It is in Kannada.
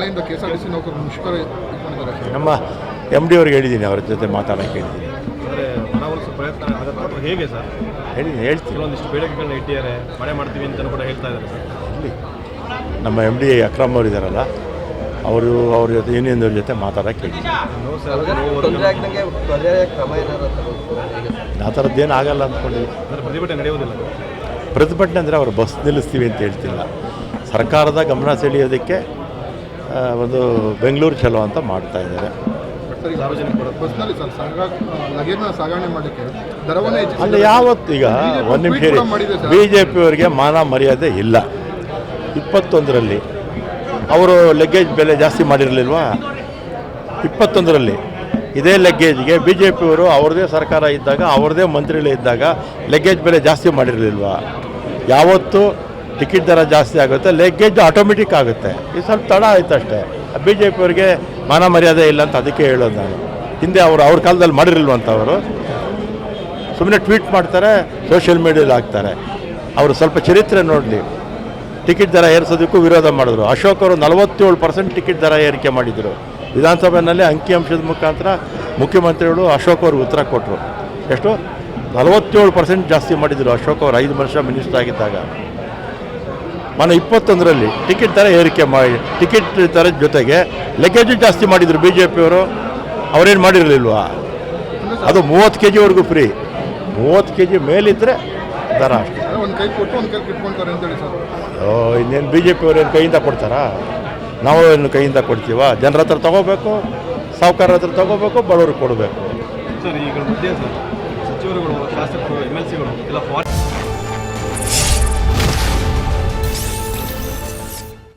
ನಾಳೆಯಿಂದ K S R T C ನೌಕರರು ಮುಷ್ಕರ ಇಟ್ಕೊಂಡಿದ್ದಾರೆ. ನಮ್ಮ ಎಂ ಡಿ ಅವ್ರಿಗೆ ಹೇಳಿದ್ದೀನಿ ಅವ್ರ ಜೊತೆ ಮಾತಾಡೋಕ್ಕೆ ಹೇಳಿದ್ದೀನಿ. ಅಂದರೆ ಮನವೊಲಿಸೋ ಪ್ರಯತ್ನ ಆಗುತ್ತೆ ಅಥವಾ ಹೇಗೆ ಸರ್? ಹೇಳಿ ಹೇಳ್ತೀನಿ. ಕೆಲವೊಂದಿಷ್ಟು ಬೇಡಿಕೆಗಳನ್ನ ಇಟ್ಟಿದ್ದಾರೆ ಮನೆ ಮಾಡ್ತೀವಿ ಅಂತ ಕೂಡ ಹೇಳ್ತಾ ಇದ್ದಾರೆ ಸರ್. ಇಲ್ಲಿ ನಮ್ಮ ಎಂ ಡಿ ಅಕ್ರಮ್ ಅವರು ಇದ್ದಾರಲ್ಲ ಅವರು ಅವ್ರ ಜೊತೆ ಯೂನಿಯನ್ ಜೊತೆ ಮಾತಾಡೋಕ್ಕೆ ಹೇಳಿದ್ದೀನಿ. ನೋ ಸರ್ ನೋ ತೊಂದರೆ ಆಗ್ದಂಗೆ ಪರ್ಯಾಯ ಕ್ರಮ ಏನಾದ್ರು ತಗೋತೀರಾ ಹೇಗೆ ಸರ್? ಆ ಥರದ್ದೇನು ಆಗಲ್ಲ ಅಂದ್ಕೊಂಡಿದ್ದೀನಿ. ಅಂದರೆ ಪ್ರತಿಭಟನೆ ನಡೆಯುವುದಿಲ್ಲ. ಪ್ರತಿಭಟನೆ ಅಂದರೆ ಅವರು ಬಸ್ ನಿಲ್ಲಿಸ್ತೀವಿ ಅಂತ ಹೇಳ್ತಿಲ್ಲ. ಸರ್ಕಾರದ ಗಮನ ಸೆಳೆಯೋದಕ್ಕೆ ಆ, ಒಂದು ಬೆಂಗಳೂರು ಚಲೋ ಅಂತ ಮಾಡ್ತಾ ಇದ್ದಾರೆ. ಅಲ್ಲಿ ಯಾವತ್ತು ಈಗ ಒಂದು ನಿಮಿಷ ಬಿ ಜೆ ಪಿಯವರಿಗೆ ಮಾನ ಮರ್ಯಾದೆ ಇಲ್ಲ. ಇಪ್ಪತ್ತೊಂದರಲ್ಲಿ ಅವರು ಲಗ್ಗೇಜ್ ಬೆಲೆ ಜಾಸ್ತಿ ಮಾಡಿರಲಿಲ್ವಾ? ಇಪ್ಪತ್ತೊಂದರಲ್ಲಿ ಇದೇ ಲಗ್ಗೇಜ್ಗೆ ಬಿ ಜೆ ಪಿಯವರು ಅವ್ರದ್ದೇ ಸರ್ಕಾರ ಇದ್ದಾಗ ಅವ್ರದ್ದೇ ಮಂತ್ರಿಗಳೇ ಇದ್ದಾಗ ಲಗ್ಗೇಜ್ ಬೆಲೆ ಜಾಸ್ತಿ ಮಾಡಿರಲಿಲ್ವಾ? ಯಾವತ್ತು ಟಿಕೆಟ್ ದರ ಜಾಸ್ತಿ ಆಗುತ್ತೆ ಲೆಗ್ಗೇಜ್ ಆಟೋಮೆಟಿಕ್ ಆಗುತ್ತೆ. ಇದು ಸ್ವಲ್ಪ ತಡ ಆಯ್ತು ಅಷ್ಟೇ. ಬಿ ಜೆ ಪಿಯವ್ರಿಗೆ ಮಾನ ಮರ್ಯಾದೆ ಇಲ್ಲ ಅಂತ ಅದಕ್ಕೆ ಹೇಳೋದು ನಾನು. ಹಿಂದೆ ಅವರು ಅವ್ರ ಕಾಲದಲ್ಲಿ ಮಾಡಿರಲ್ವಂಥವರು ಸುಮ್ಮನೆ ಟ್ವೀಟ್ ಮಾಡ್ತಾರೆ ಸೋಷಿಯಲ್ ಮೀಡಿಯಲ್ಲಿ ಹಾಕ್ತಾರೆ. ಅವರು ಸ್ವಲ್ಪ ಚರಿತ್ರೆ ನೋಡಲಿ. ಟಿಕೆಟ್ ದರ ಏರಿಸೋದಕ್ಕೂ ವಿರೋಧ ಮಾಡಿದ್ರು. ಅಶೋಕ್ ಅವರು ನಲವತ್ತೇಳು ಪರ್ಸೆಂಟ್ ಟಿಕೆಟ್ ದರ ಏರಿಕೆ ಮಾಡಿದರು. ವಿಧಾನಸಭೆಯಲ್ಲಿ ಅಂಕಿಅಂಶದ ಮುಖಾಂತರ ಮುಖ್ಯಮಂತ್ರಿಗಳು ಅಶೋಕ್ ಅವ್ರಿಗೆ ಉತ್ತರ ಕೊಟ್ಟರು ಎಷ್ಟು? ನಲವತ್ತೇಳು ಪರ್ಸೆಂಟ್ ಜಾಸ್ತಿ ಮಾಡಿದರು ಅಶೋಕ್ ಅವರು ಐದು ವರ್ಷ ಮಿನಿಸ್ಟರ್ ಆಗಿದ್ದಾಗ. ಮೊನ್ನೆ ಇಪ್ಪತ್ತೊಂದರಲ್ಲಿ ಟಿಕೆಟ್ ಥರ ಏರಿಕೆ ಮಾಡಿ ಟಿಕೆಟ್ ದರದ ಜೊತೆಗೆ ಲಗೇಜು ಜಾಸ್ತಿ ಮಾಡಿದರು ಬಿ ಜೆ ಪಿಯವರು ಅವರೇನು ಮಾಡಿರಲಿಲ್ವಾ? ಅದು ಮೂವತ್ತು ಕೆ ಜಿವರೆಗೂ ಫ್ರೀ. ಮೂವತ್ತು ಕೆ ಜಿ ಮೇಲಿದ್ದರೆ ದರ ಅಷ್ಟೇ. ಒಂದು ಕೈ ಕೊಟ್ಟು ಒಂದು ಕೈ ಇಟ್ಕೊಂತಾರೆ ಅಂತೇಳಿ ಸರ್. ಓ ಇನ್ನೇನು ಬಿ ಜೆ ಪಿಯವ್ರು ಕೈಯಿಂದ ಕೊಡ್ತಾರಾ? ನಾವು ಏನು ಕೈಯಿಂದ ಕೊಡ್ತೀವ? ಜನರ ಹತ್ರ ತಗೋಬೇಕು ಸಾಹುಕಾರ ಹತ್ರ ತಗೋಬೇಕು ಬಡವ್ರಿಗೆ ಕೊಡಬೇಕು. ಸರ್ ಈಗ ಸಚಿವರುಗಳು ಶಾಸಕರು ಎಂ ಎಲ್ ಸಿಗಳು ಎಲ್ಲ ಫಾರ್